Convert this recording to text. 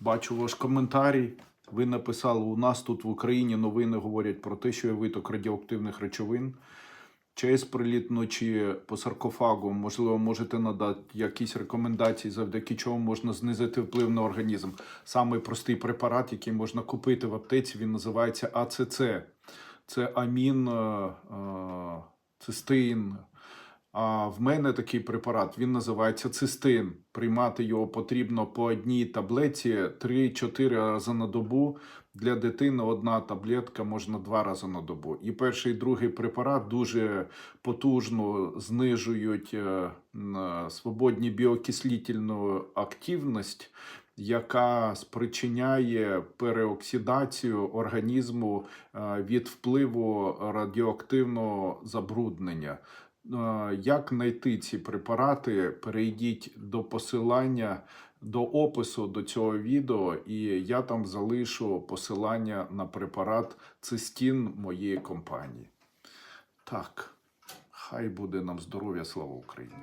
Бачу ваш коментарій. Ви написали, у нас тут в Україні новини говорять про те, що є виток радіоактивних речовин. Через приліт вночі по саркофагу, можливо, можете надати якісь рекомендації, завдяки чому можна знизити вплив на організм. Самий простий препарат, який можна купити в аптеці, він називається АЦЦ. Це амін, е, е, цистеїн. А в мене такий препарат, він називається цистин. Приймати його потрібно по одній таблетці 3-4 рази на добу. Для дитини одна таблетка можна два рази на добу. І перший і другий препарат дуже потужно знижують е, е, свободні біокислітельну активність, яка спричиняє переоксидацію організму е, від впливу радіоактивного забруднення. Е, Як знайти ці препарати? Перейдіть до посилання до опису до цього відео, і я там залишу посилання на препарат цистін моєї компанії. Так, хай буде нам здоров'я, слава Україні!